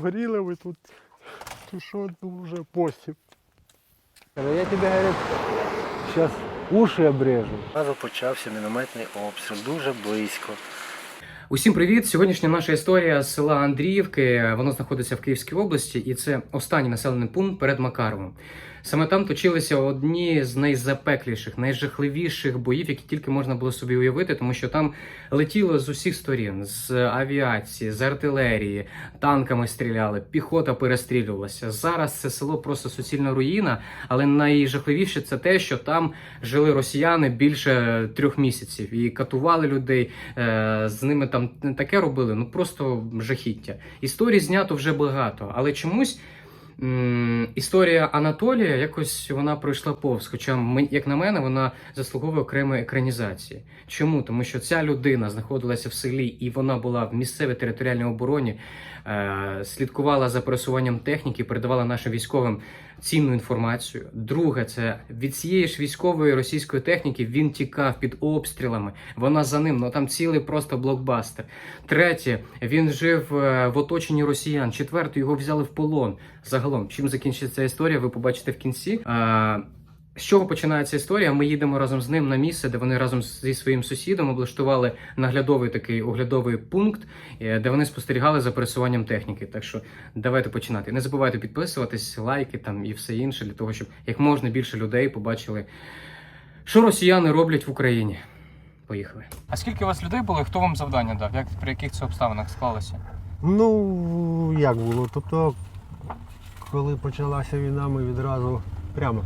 Горіли ви тут. Що ну, вже постів. Я тебе говорю, зараз уші обрежу. Зразу почався мінометний обстріл, дуже близько. Усім привіт! Сьогоднішня наша історія з села Андріївки. Воно знаходиться в Київській області, і це останній населений пункт перед Макаровом. Саме там точилися одні з найзапекліших, найжахливіших боїв, які тільки можна було собі уявити, тому що там летіло з усіх сторін: з авіації, з артилерії, танками стріляли, піхота перестрілювалася. Зараз це село просто суцільна руїна, але найжахливіше це те, що там жили росіяни більше трьох місяців і катували людей. е, З ними там таке робили, ну просто жахіття. Історій знято вже багато, але чомусь. Історія Анатолія якось вона пройшла повз. Хоча, як на мене, вона заслуговує окремої екранізації. Чому? Тому що ця людина знаходилася в селі і вона була в місцевій територіальній обороні, е, слідкувала за пересуванням техніки, передавала нашим військовим цінну інформацію. Друге, це від цієї ж військової російської техніки він тікав під обстрілами. Вона за ним, ну там цілий просто блокбастер. Третє, він жив е, в оточенні росіян. Четверте, його взяли в полон. Загалом, чим закінчиться історія, ви побачите в кінці. А, з чого починається історія? Ми їдемо разом з ним на місце, де вони разом зі своїм сусідом облаштували наглядовий такий оглядовий пункт, е, де вони спостерігали за пересуванням техніки. Так що давайте починати. Не забувайте підписуватись, лайки там і все інше, для того, щоб як можна більше людей побачили, що росіяни роблять в Україні. Поїхали. А скільки у вас людей було? і Хто вам завдання дав? Як при яких це обставинах склалося? Ну, як було? Тобто, коли почалася війна, ми відразу прямо.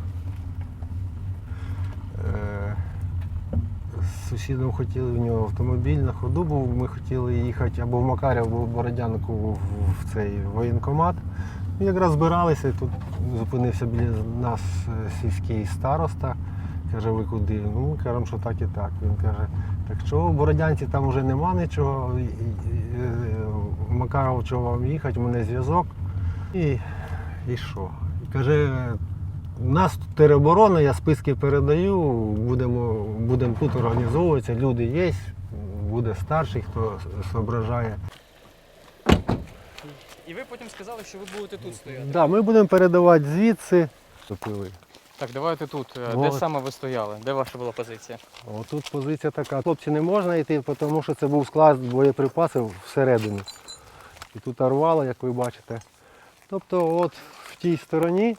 Е, з сусідом хотіли в нього автомобіль на ходу, був, ми хотіли їхати або в Макарів, або в Бородянку в, цей воєнкомат. І якраз збиралися, і тут зупинився біля нас е, сільський староста. Каже, ви куди? Ну, ми кажемо, що так і так. Він каже, так чого в Бородянці там вже нема нічого. е, Макаров, чого вам їхати, у мене зв'язок. І, і що? І каже, у нас тут тероборона, я списки передаю, будемо, будемо тут організовуватися, люди є, буде старший, хто зображає. І ви потім сказали, що ви будете тут стояти. Да, ми будемо передавати звідси. Топили. Так, давайте тут. Де Вот. саме ви стояли? Де ваша була позиція? Отут позиція така. Хлопці не можна йти, тому що це був склад боєприпасів всередину. І тут рвало, як ви бачите. Тобто от в тій стороні,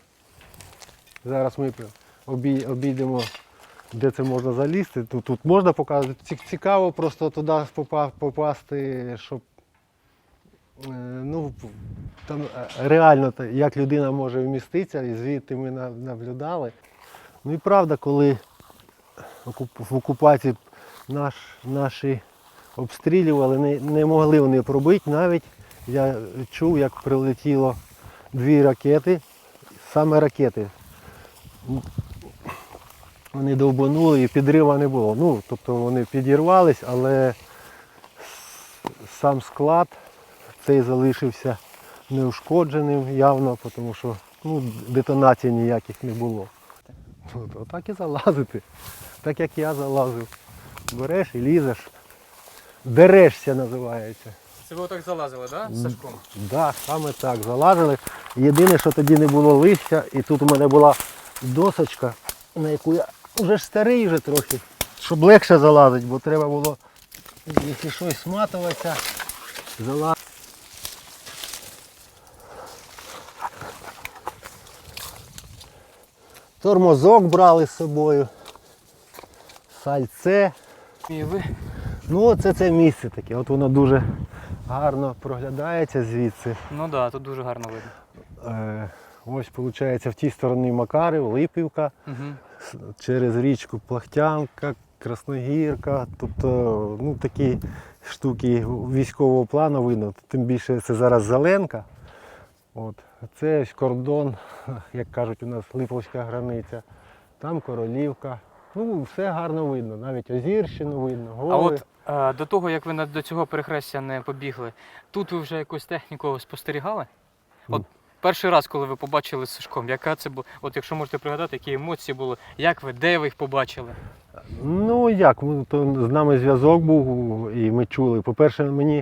зараз ми обій- обійдемо, де це можна залізти. Тут, тут можна показати. Цікаво просто туди попа- попасти, щоб е, ну, там е, реально як людина може вміститися, і звідти ми наблюдали. Ну і правда, коли в окупації наш, наші обстрілювали, не, не могли вони пробити. Навіть я чув, як прилетіло дві ракети, саме ракети. Вони довбанули і підрива не було. Ну, тобто вони підірвались, але сам склад цей залишився неушкодженим явно, тому що ну, детонацій ніяких не було. От, отак і залазити. Так як я залазив. Береш і лізеш. Дерешся називається. Це ви отак залазили, так? Да? З Сашком? Да, саме так, залазили. Єдине, що тоді не було листя, і тут у мене була досочка, на яку я вже ж старий вже трохи, щоб легше залазити, бо треба було, якщо щось сматуватися, залазити. Тормозок брали з собою, сальце. І ви Ну, оце це місце таке. От воно дуже гарно проглядається звідси. Ну так, да, тут дуже гарно видно. Е, ось, виходить, в тій стороні Макарів, Липівка, Угу. через річку Плахтянка, Красногірка. Тобто ну, такі штуки військового плану видно. Тим більше це зараз Зеленка. От. Це ось кордон, як кажуть, у нас Липовська границя. Там Королівка. Ну, все гарно видно. Навіть Озірщину видно, гори. А от до того, як ви до цього перехрестя не побігли, тут ви вже якусь техніку спостерігали? От перший раз, коли ви побачили з Сашком, яка це була? От якщо можете пригадати, які емоції були, як ви, де ви їх побачили? Ну як, ми- то з нами зв'язок був і ми чули. По-перше, мені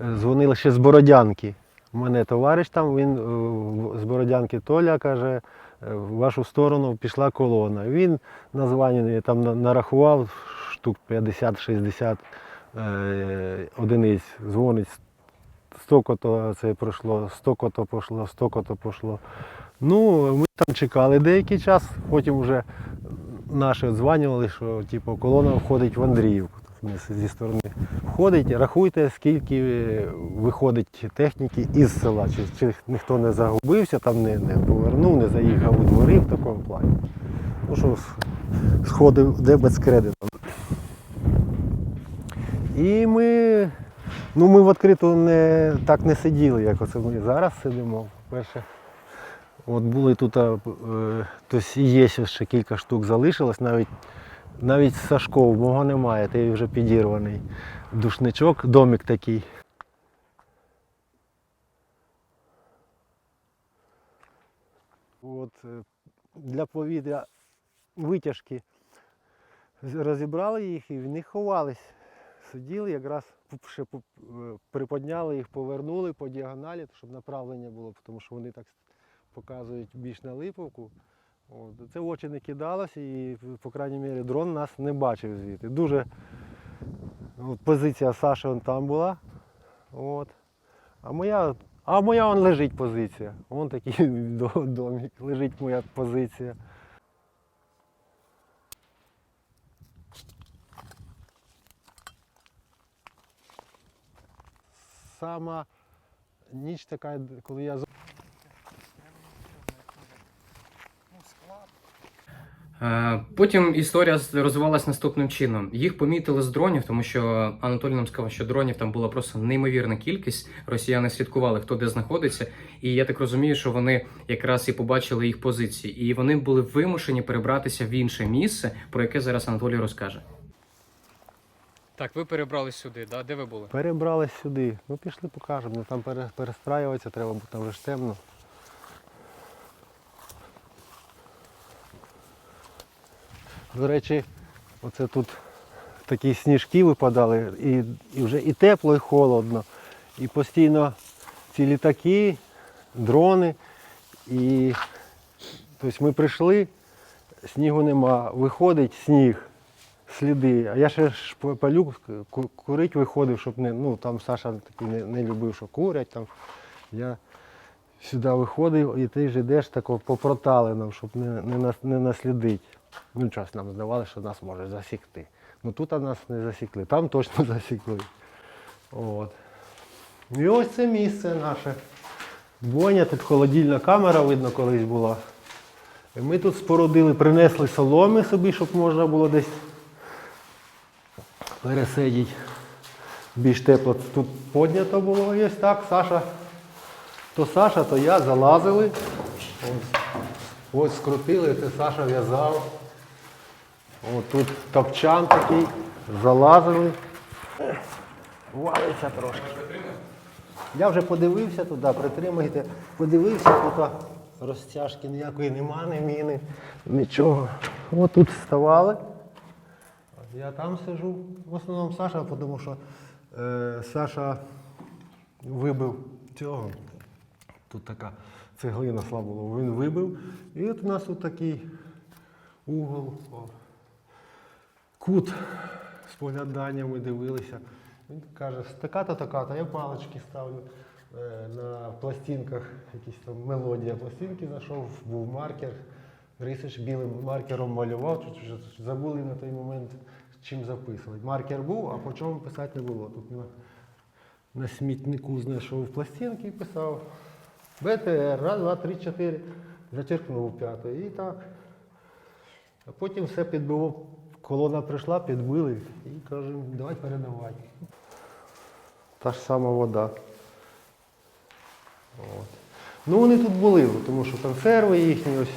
е, дзвонили ще з Бородянки. У мене товариш там, він е, з Бородянки Толя каже, е, в вашу сторону пішла колона. Він на званні там нарахував штук 50-60 е, одиниць. Дзвонить, столько-то це пройшло, столько-то пішло, столько-то пішло. Ну, ми там чекали деякий час, потім вже наші дзвонювали, що типу, колона входить в Андріївку. Зі сторони входить, рахуйте, скільки виходить техніки із села, чи, чи ніхто не загубився, там не, не повернув, не заїхав у двори в такому плані. Ну що, сходив дебет з кредитом. І ми, ну, ми в відкриту не, так не сиділи, як оце ми зараз сидимо. Перше, от були тут, е, тобто є ще кілька штук залишилось, навіть навіть Сашко, мого немає, той вже підірваний. Душничок, домик такий. От, е, для повітря витяжки розібрали їх і в них ховались. Сиділи, якраз ще е, приподняли їх, повернули по діагоналі, щоб направлення було, тому що вони так показують більш на липовку. От. Це в очі не кидалося і, по крайній мірі, дрон нас не бачив звідти. Дуже от, позиція Саші он там була. От. А моя, а моя он лежить позиція. Вон такий домик, лежить моя позиція. Сама ніч така, коли я Е, Потім історія розвивалась наступним чином. Їх помітили з дронів, тому що Анатолій нам сказав, що дронів там була просто неймовірна кількість. Росіяни слідкували, хто де знаходиться. І я так розумію, що вони якраз і побачили їх позиції, і вони були вимушені перебратися в інше місце, про яке зараз Анатолій розкаже. Так, ви перебрались сюди, да? Де ви були? Перебрались сюди. Ну пішли покажемо. Ну, там пере- перестраюватися треба, бо там вже ж темно. До речі, оце тут такі сніжки випадали, і, і вже і тепло, і холодно. І постійно ці літаки, дрони. І тобто ми прийшли, снігу нема, виходить сніг, сліди. А я ще ж палю курить виходив, щоб не. Ну там Саша такий не, не любив, що курять там. Я сюди виходив і ти ж йдеш тако по проталинам, щоб не, не, не наслідити. Ну, час нам здавали, що нас може засікти. Ну тут нас не засікли, там точно засікли. От. І ось це місце наше. Боня, тут холодильна камера, видно, колись була. І ми тут спорудили, принесли соломи собі, щоб можна було десь пересидіти. Більш тепло тут піднято було ось так. Саша, то Саша, то я залазили. Ось, ось скрутили, це Саша в'язав. От тут топчан такий, залазили. Валиться трошки. Я вже подивився туди, притримайте. Подивився, тут розтяжки ніякої нема, ні міни, нічого. От тут вставали. Я там сижу. В основному Саша, тому що е, Саша вибив цього. Тут така цеглина слабо була. Він вибив. І от у нас тут такий угол. О, кут з погляданням ми дивилися. Він каже, така-то, така-то, я палички ставлю. Е, На пластинках якісь там мелодія пластинки знайшов, був маркер. Рисич білим маркером малював, забули на той момент, чим записувати. Маркер був, а по чому писати не було. Тут на, на смітнику знайшов пластинки і писав. БТР, раз, два, три, чотири. Зачеркнув п'ятий. І так. А потім все підбило. Колона прийшла, підбили і кажемо, давай передавати. Та ж сама вода. От. Ну вони тут були, тому що консерви їхні ось.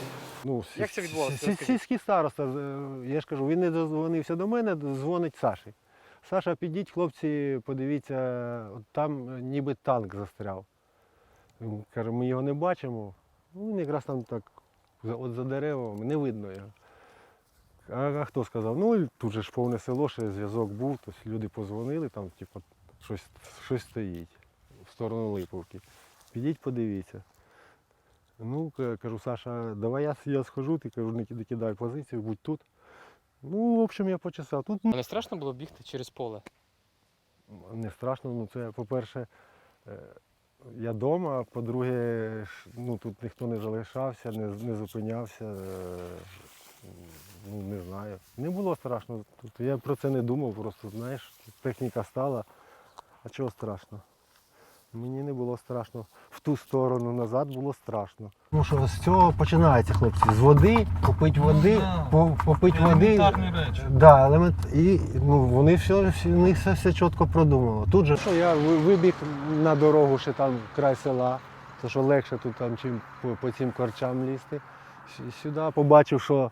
Ну, Як це сі- сі- Сільський староста, е, я ж кажу, він не дозвонився до мене, дзвонить Саші. Саша, підіть, хлопці, подивіться, там е, ніби танк застряв. Він каже, ми його не бачимо. Ну, він якраз там так, от за деревами, не видно його. А, а хто сказав? Ну, тут же ж повне село, ще зв'язок був, тобто люди позвонили, там, типу, щось, щось стоїть в сторону Липовки. Підіть подивіться. Ну, кажу, Саша, давай я, я схожу, ти кажу, не ки- кидай позицію, будь тут. Ну, в общем, я почесав. Тут Не страшно було бігти через поле? не страшно, ну це, по-перше, е, я вдома, по-друге, ну, тут ніхто не залишався, не, не зупинявся. е, Ну, не знаю. Не було страшно. Тут я про це не думав, просто знаєш, техніка стала. А чого страшно? Мені не було страшно. В ту сторону назад було страшно. Ну що з цього починається, хлопці. З води, попить води, по- попить води. речі. Да, елемент. І ну, вони все, всі- них все, все чітко продумано. Тут же що я ви- вибіг на дорогу ще там край села, то що легше тут там, чим по, по цим корчам лізти. Сюди побачив, що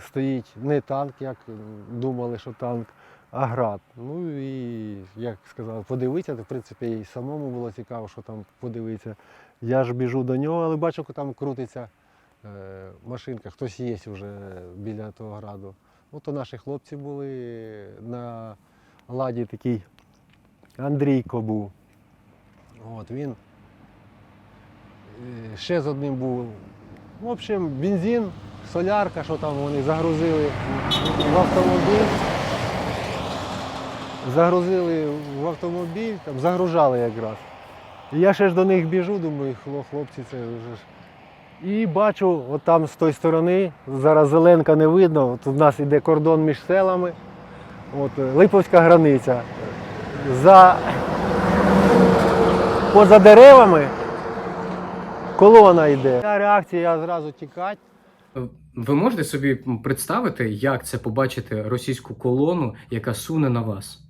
стоїть не танк, як думали, що танк, а град. Ну і як сказав, подивитися, в принципі і самому було цікаво, що там подивитися. Я ж біжу до нього, але бачу, там крутиться е, машинка, хтось є вже біля того граду. Ну, то наші хлопці були на ладі такий Андрійко був. От він е, ще з одним був. В общем, бензин, солярка, що там вони загрузили в автомобіль. Загрузили в автомобіль, там загружали якраз. І я ще ж до них біжу, думаю, «Хло- хлопці, це вже ж. І бачу, от там з тої сторони, зараз зеленка не видно, от у нас йде кордон між селами, от, е, Липовська границя. За... Поза деревами колона йде. Ця реакція, зразу тікати. Ви можете собі представити, як це побачити російську колону, яка суне на вас?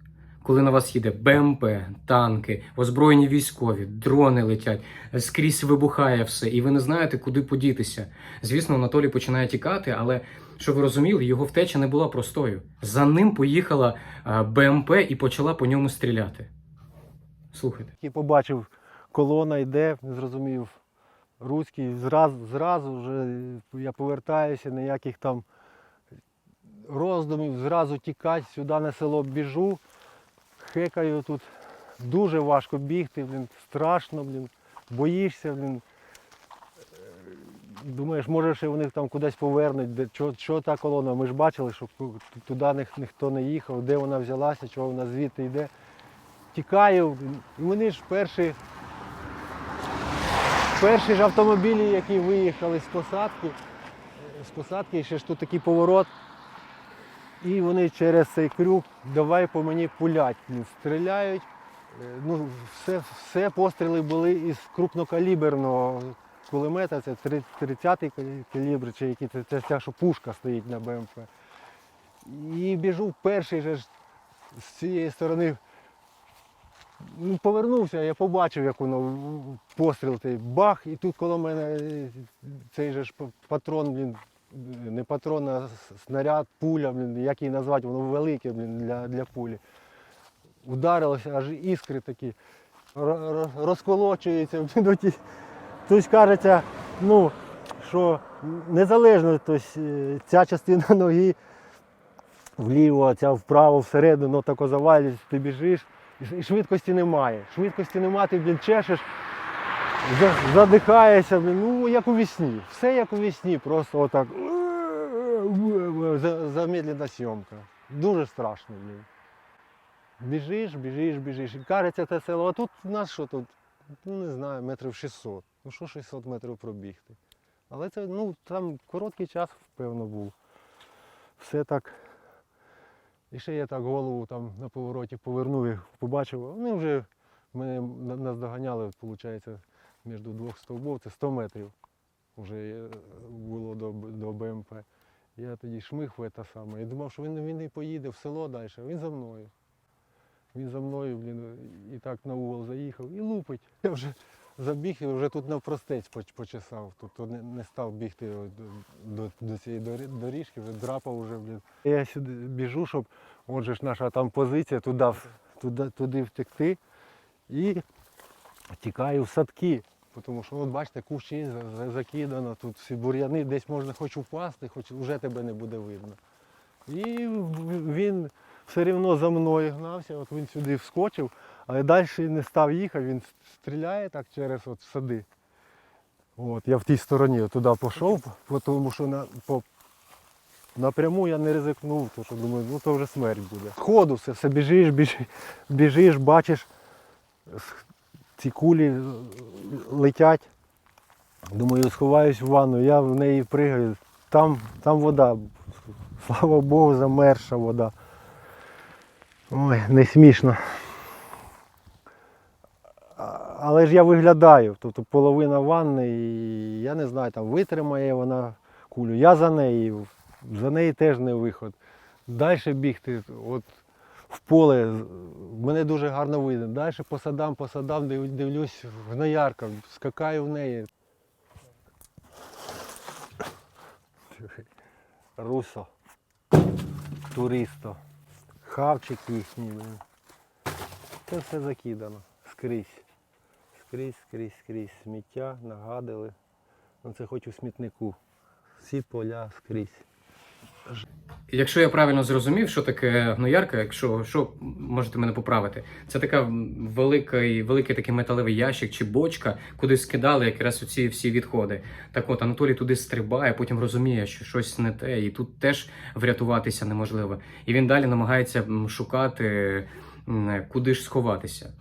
Коли на вас їде БМП, танки, озброєні військові, дрони летять, скрізь вибухає все, і ви не знаєте, куди подітися. Звісно, Анатолій починає тікати, але щоб ви розуміли, його втеча не була простою. За ним поїхала БМП і почала по ньому стріляти. Слухайте. І побачив, колона йде, зрозумів. Руський, зразу, зразу вже я повертаюся, ніяких там роздумів, зразу тікати, сюди на село біжу, хекаю тут. Дуже важко бігти, блін, страшно, блін, боїшся, блін. Е, Думаєш, може ще вони там кудись повернуть, де, що, що та колона. Ми ж бачили, що туди ніх- ніхто не їхав, де вона взялася, чого вона звідти йде. Тікаю, і вони ж перші, перші ж автомобілі, які виїхали з посадки, е, з посадки, ще ж тут такий поворот. І вони через цей крюк давай по мені пулять. Стріляють. Е, Ну, все, все постріли були із крупнокаліберного кулемета, це 30-й калібр, чи який це, це ця, що пушка стоїть на БМП. І біжу перший же з цієї сторони ну, повернувся, я побачив, як воно постріл цей бах, і тут коло мене е, цей же ж патрон, е, не патрон, а снаряд, пуля, блін, як її назвати, воно велике блін, для, для пулі. Ударилося, аж іскри такі ро- ро- розколочуються. Тобто кажеться, ну, що незалежно, тобто, ця частина ноги вліво, ця вправо, всередину, тако завалюється, ти біжиш. І швидкості немає. Швидкості немає, ти блін, чешеш, задихаєшся, ну як у вісні. Все як у вісні, просто отак. Замедлена зйомка. Дуже страшно, блін. Біжиш, біжиш, біжиш. І кажеться те село, а тут у нас що тут? Ну не знаю, метрів 600. Ну що 600 метрів пробігти. Але це ну, там короткий час, певно, був. Все так. І ще я так голову там на повороті повернув і побачив, вони вже мене наздоганяли, виходить, між двох стовбов, це 100 метрів вже е, було до, до БМП. Я тоді шмиг в те саме. І думав, що він, він і поїде в село далі, він за мною. Він за мною, блін, і так на угол заїхав і лупить. Я вже забіг і вже тут навпростець почесав. Тобто не, не став бігти до, до, до цієї доріжки, вже драпав вже, блін. Я сюди біжу, щоб, отже ж наша там позиція, туди, туди, туди втекти. І тікаю в садки. Тому що, от бачите, кущі за- за- закидано, тут всі бур'яни, десь можна хоч упасти, хоч вже тебе не буде видно. І він все рівно за мною гнався, от він сюди вскочив, Але далі не став їхати, він стріляє так через от сади. От, я в тій стороні туди пішов, тому що на, по, напряму я не ризикнув, тому що думаю, ну то вже смерть буде. Ходу все, все біжиш, біжиш, біжиш, бачиш, ці кулі е, летять. Думаю, сховаюсь в ванну, я в неї пригаю. Там, там вода. Слава Богу, замерша вода. Ой, не смішно. Але ж я виглядаю, тобто половина ванни, і я не знаю, там витримає вона кулю. Я за нею, за неї теж не виход. Далі бігти, от в поле, мене дуже гарно видно. Далі по садам, по садам див- дивлюсь, гноярка, скакаю в неї. Русо, туристо, хавчик їхній. Це все закидано скрізь. Скрізь, скрізь, скрізь. Сміття, нагадили. Ну це хоч у смітнику. Всі поля скрізь. Якщо я правильно зрозумів, що таке гноярка, якщо що можете мене поправити, це така великий, великий такий металевий ящик чи бочка, куди скидали якраз оці всі відходи. Так от Анатолій туди стрибає, потім розуміє, що щось не те, і тут теж врятуватися неможливо. І він далі намагається шукати, куди ж сховатися.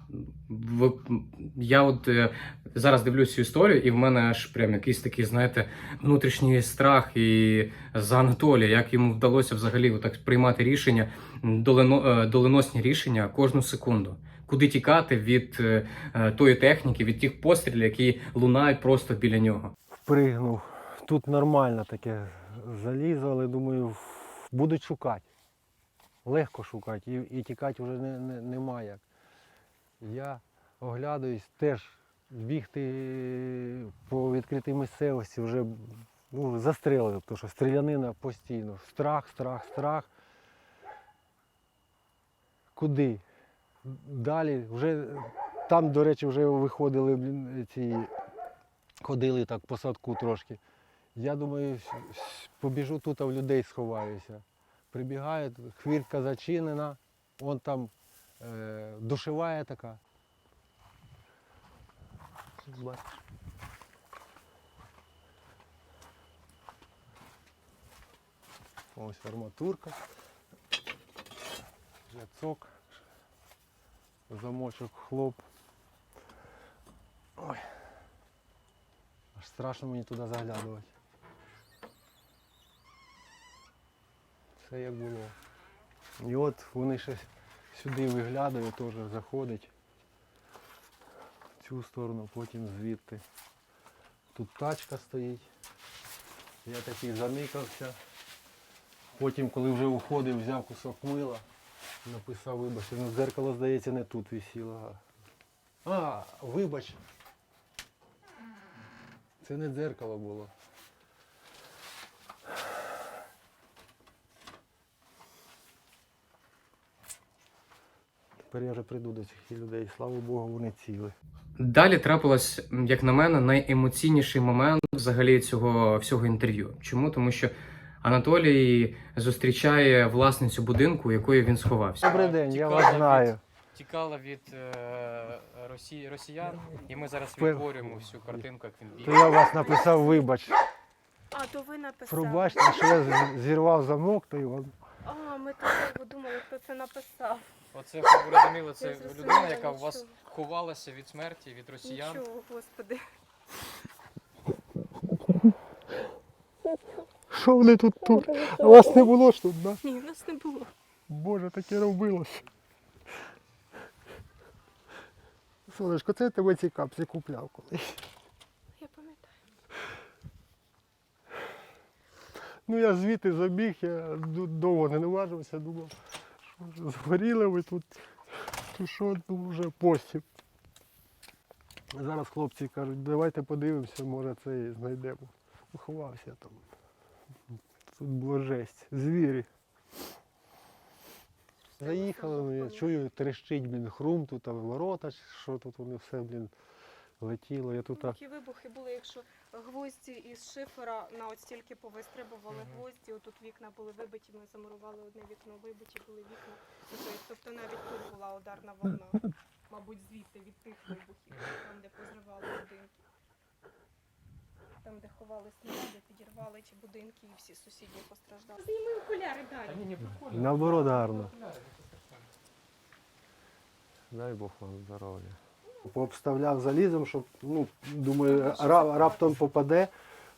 Я от е, зараз дивлюсь цю історію, і в мене аж прям якийсь такий, знаєте, внутрішній страх і за Анатолія, як йому вдалося взагалі так приймати рішення, е, доленосні рішення кожну секунду. Куди тікати від е, е, тої техніки, від тих пострілів, які лунають просто біля нього. Впригнув. Тут нормально таке залізо, але думаю, будуть шукати. Легко шукати і, і тікати вже не, не, немає як. Я оглядаюсь теж бігти по відкритій місцевості вже ну, застрелили, тому що стрілянина постійно. Страх, страх, страх. Куди? Далі вже там, до речі, вже виходили ці ходили так по садку трошки. Я думаю, побіжу тут, а в людей сховаюся. Прибігаю, хвіртка зачинена, он там е, душевая така. Ось арматурка, жацок, замочок хлоп. Ой. Аж страшно мені туди заглядувати. Все як було. І от вони ще сюди виглядають, теж заходять в цю сторону, потім звідти. Тут тачка стоїть. Я такий заникався. Потім, коли вже уходив, взяв кусок мила, написав вибач. Ну, дзеркало, здається, не тут висіло. А, вибач. Це не дзеркало було. Тепер я вже прийду до цих людей. Слава Богу, вони ціли. Далі трапилось, як на мене, найемоційніший момент взагалі цього всього інтерв'ю. Чому? Тому що Анатолій зустрічає власницю будинку, якої він сховався. Добрий день, я вас знаю. Тікала від е, Росії, росіян, і ми зараз відтворюємо всю картинку, як він То я вас написав вибач. А, то ви написали. Пробачте, що я з- зірвав замок, то й вам. А, ми так довго думали, хто це написав. Оце щоб ви розуміли, це людина, яка у вас ховалася від смерті, від росіян. Нічого, господи. Що вони тут тут? А вас не було ж тут, да? Ні, нас не було. Боже, таке робилось. Сонечко, це тебе ці капці купляв колись. Я пам'ятаю. Ну я звідти забіг, я довго не наважився, думав, згоріли ви тут, що вже постів. Зараз хлопці кажуть, давайте подивимося, може це і знайдемо. Поховався там. Тут була жесть, звірі. Заїхали, ну, я чую, трещить, блін, хрум, тут там ворота, що тут вони все, блін, летіло. Я тут а, Такі вибухи були, якщо гвозді із шифера на от стільки повистрибували гвозді, отут вікна були вибиті, ми замурували одне вікно, вибиті були вікна. Тобто- Тобто навіть тут була ударна волна. мабуть, звідти від тих вибухів, там, де позривали будинки. Там, де ховали снаряди, підірвали ті будинки і всі сусіди постраждали. Зніми окуляри далі. Наоборот, гарно. Дай Бог вам здоров'я. Пообставляв залізом, щоб, ну, думаю, ра- раптом попаде.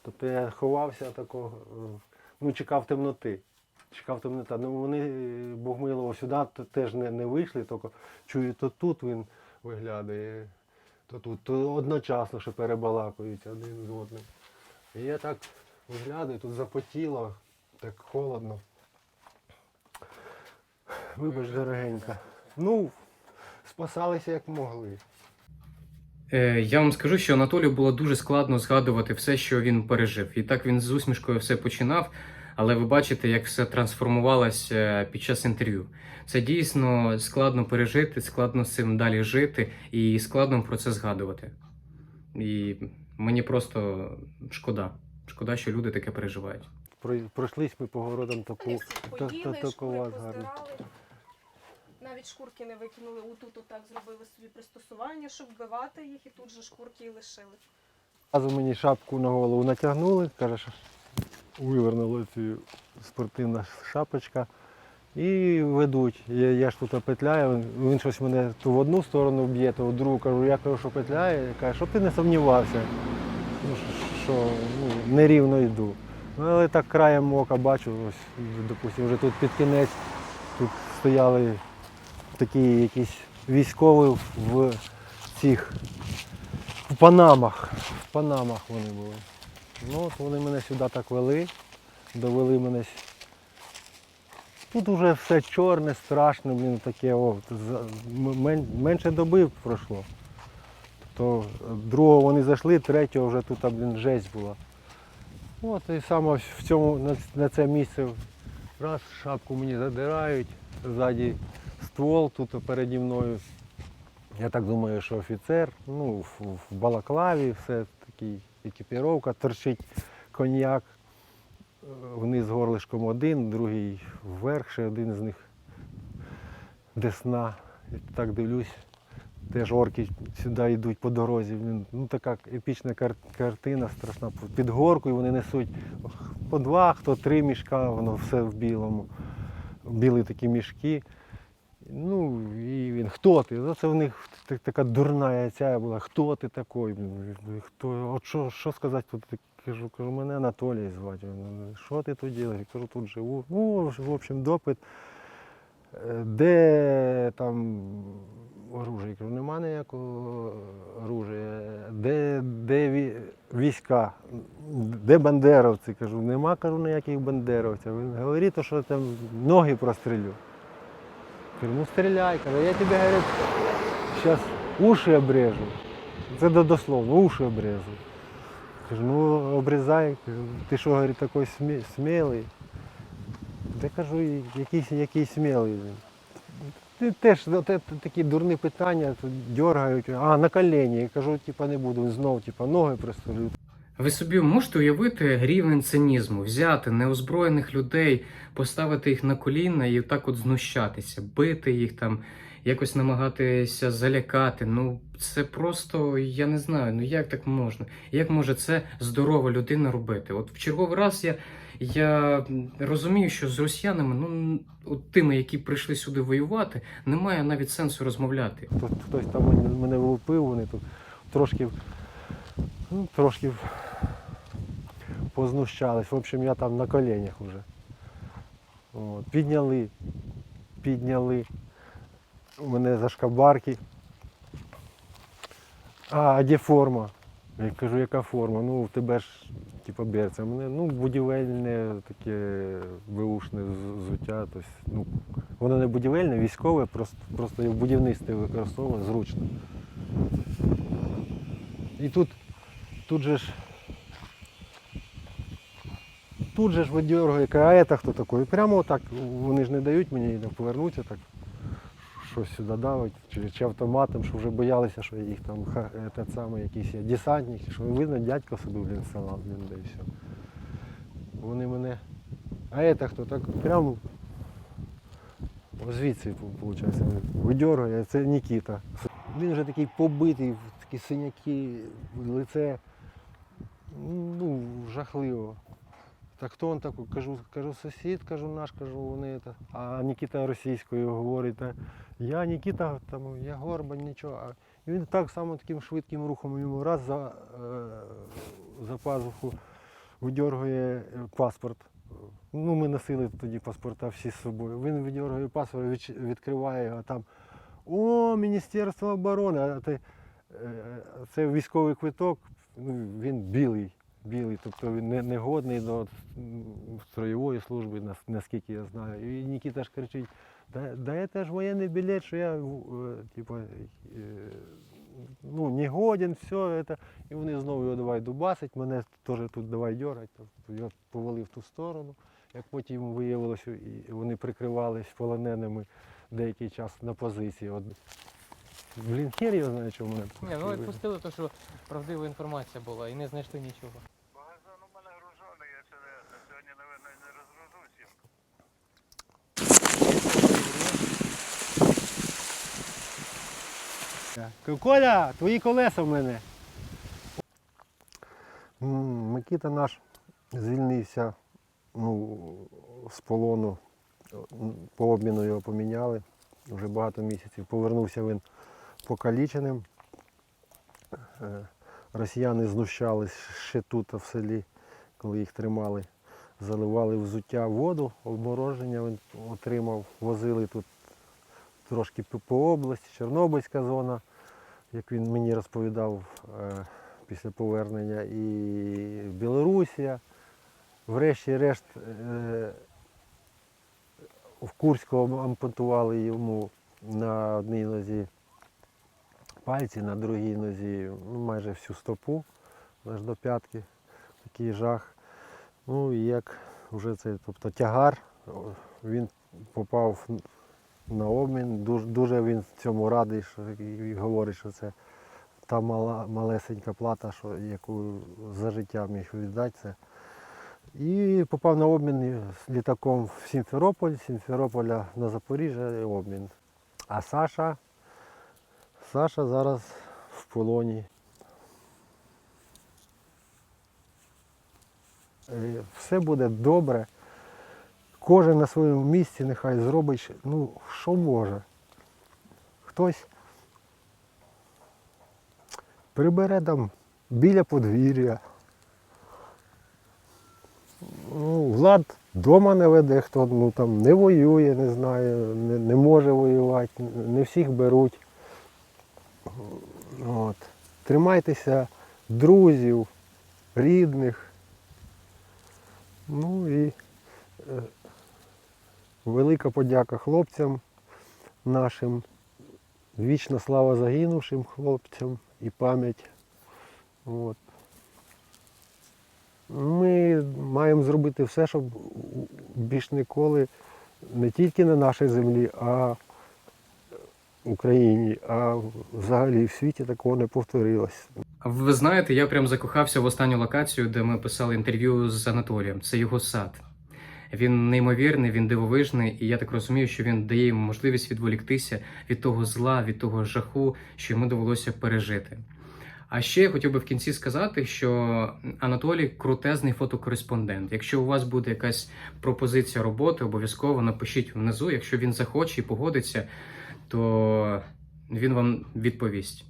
Тобто я ховався такого, е, ну, чекав темноти. Чекав темноти. Ну вони, е, Богмилово, сюди теж не, не вийшли, тільки чую, то тут він виглядає, то тут, то одночасно ще перебалакують один з одним. І я так виглядаю, тут запотіло, так холодно. Вибач, дорогенька. Ну, спасалися як могли. Е, Я вам скажу, що Анатолію було дуже складно згадувати все, що він пережив. І так він з усмішкою все починав. Але ви бачите, як все трансформувалося е, під час інтерв'ю. Це дійсно складно пережити, складно з цим далі жити і складно про це згадувати. І мені просто шкода. Шкода, що люди таке переживають. Прой- Пройшлись ми по городам таку. Таку вас гарно. Навіть шкурки не викинули. Отут отак зробили собі пристосування, щоб вбивати їх, і тут же шкурки і лишили. Разу мені шапку на голову натягнули, каже, що вивернула цю спортивна шапочка. І ведуть. Я, я ж тут петляю, він, щось мене то в одну сторону б'є, то в другу кажу, я кажу, що петляє, каже, щоб ти не сумнівався, ну, що ну, нерівно йду. Ну, але так краєм ока бачу, ось, допустимо, вже тут під кінець тут стояли такі якісь військові в цих в Панамах. В Панамах вони були. Ну, от вони мене сюди так вели, довели мене. Тут уже все чорне, страшне, блін, таке, о, менше доби пройшло. Тобто другого вони зайшли, третього вже тут, блін, жесть була. От і саме в цьому, на це місце раз шапку мені задирають, ззаді ствол тут переді мною. Я так думаю, що офіцер, ну, в, балаклаві, все такий екіпіровка, торчить коньяк. Е, Вниз горлишком один, другий вверх, ще один з них десна. І так дивлюсь, теж орки сюди йдуть по дорозі. Ну, така епічна кар- картина, страшна. Під горкою вони несуть по два, хто три мішка, воно все в білому. Білі такі мішки. Ну, і він, хто ти? Ну, Це в них така дурна ця була. Хто ти такий? Хто? От що, що сказати тут? Кажу, кажу, мене Анатолій звати. Що ти тут робиш? Кажу, тут живу. Ну, в общем, допит. Е, Де там оружие? Кажу, нема ніякого оружия. Де, де війська? Де бандеровці? Кажу, нема кажу, ніяких бандеровців. Він говорить, що там ноги прострілю. Кажу, ну стреляй, каже, я тебе, говорит, сейчас уши обрежу. Це до- дословно, уши обрежу. Кажу, ну обрізай, ти що, говорить, такий смілий. Та кажу, який, який смілий він. Теж те- такі дурні питання дергають. А, на колені. Я кажу, типа не буду, він знов, типа, ноги прострелю. Ви собі можете уявити рівень цинізму, взяти неозброєних людей, поставити їх на коліна і так от знущатися, бити їх там, якось намагатися залякати. Ну це просто я не знаю. Ну як так можна? Як може це здорова людина робити? От в черговий раз я, я розумію, що з росіянами, ну от тими, які прийшли сюди воювати, немає навіть сенсу розмовляти. Хто- Хтось там мене- влупив, вони тут трошки, ну, трошки познущались. В общем, я там на коленях вже. От. Підняли, підняли мене за шкабарки. А, а де форма? Я кажу, яка форма? Ну, в тебе ж типу берця. Мене ну, будівельне таке виушне взуття. Тобто, ну, Воно не будівельне, військове, просто, просто в будівництві використовує зручно. І тут, тут же ж тут же ж видергує, а це хто такий? Прямо так, вони ж не дають мені повернутися так, щось сюди давить, чи, чи автоматом, що вже боялися, що їх там е, те саме, якийсь є що видно, дядько собі, блін, салат, блін, да і все. Вони мене. А це хто так прямо звідси, виходить, видергує, це Нікіта. Він вже такий побитий, такі синяки, лице. Ну, жахливо. Так хто він такий? Кажу, кажу, сусід, кажу, наш, кажу, вони це. А Нікіта російською говорить, та, я Нікіта, там, я Горбань, нічого. І він так само таким швидким рухом йому раз за, е, за пазуху видергує паспорт. Ну, ми носили тоді паспорта всі з собою. Він видергує паспорт, відч- відкриває його там. О, Міністерство оборони. А ти, е, це військовий квиток, ну, він білий, білий, тобто він не, не годний до строєвої служби, наскільки я знаю. І Нікіта ж кричить, да, да це ж воєнний білет, що я типу, ну, не годен, все це. І вони знову його давай дубасить, мене теж тут давай тобто я повалив в ту сторону. Як потім виявилося, вони прикривались полоненими деякий час на позиції. Блін, хер я знаю, чому мене Ні, ну відпустили те, що правдива інформація була і не знайшли нічого. Магазин у мене гружений, я сьогодні, сьогодні не, не розгружусь. Коля, твої колеса в мене. М, Микита наш звільнився ну, з полону. М, По обміну його поміняли вже багато місяців. Повернувся він покаліченим. Е, Росіяни знущались ще тут, в селі, коли їх тримали. Заливали взуття воду, обмороження він отримав, возили тут трошки по- області, Чорнобильська зона, як він мені розповідав е, після повернення, і Білорусія. Врешті-решт е, в Курську ам- ампутували йому на одній нозі пальці, на другій нозі ну, майже всю стопу, аж до п'ятки. Такий жах. Ну і як вже це, тобто тягар, він попав на обмін. Дуже, дуже він цьому радий, що і говорить, що це та мала, малесенька плата, що, яку за життя міг віддати. Це. І попав на обмін літаком в Сімферополь, Сімферополя на Запоріжжя обмін. А Саша, Саша зараз в полоні. Е, Все буде добре. Кожен на своєму місці нехай зробить, ну, що може. Хтось прибере там біля подвір'я. Ну, Влад вдома не веде, хто ну, там, не воює, не знаю, не, не може воювати, не всіх беруть. От. Тримайтеся друзів, рідних. Ну і е, велика подяка хлопцям нашим. Вічна слава загинувшим хлопцям і пам'ять. От. Ми маємо зробити все, щоб більш ніколи не тільки на нашій землі, а Україні, а взагалі в світі такого не повторилось. Ви знаєте, я прям закохався в останню локацію, де ми писали інтерв'ю з Анатолієм. Це його сад. Він неймовірний, він дивовижний, і я так розумію, що він дає йому можливість відволіктися від того зла, від того жаху, що йому довелося пережити. А ще я хотів би в кінці сказати, що Анатолій крутезний фотокореспондент. Якщо у вас буде якась пропозиція роботи, обов'язково напишіть внизу. Якщо він захоче і погодиться, то він вам відповість.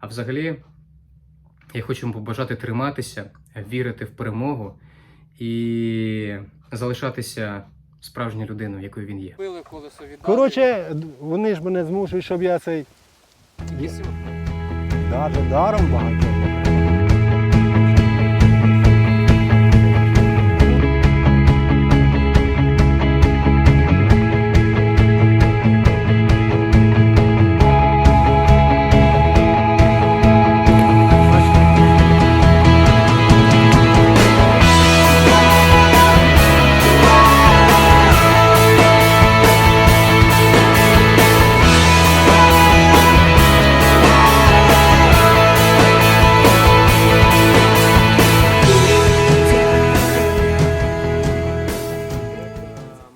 А взагалі, я хочу вам побажати триматися, вірити в перемогу і залишатися справжньою людиною, якою він є. Коротше, вони ж мене змушують, щоб я цей даром багато.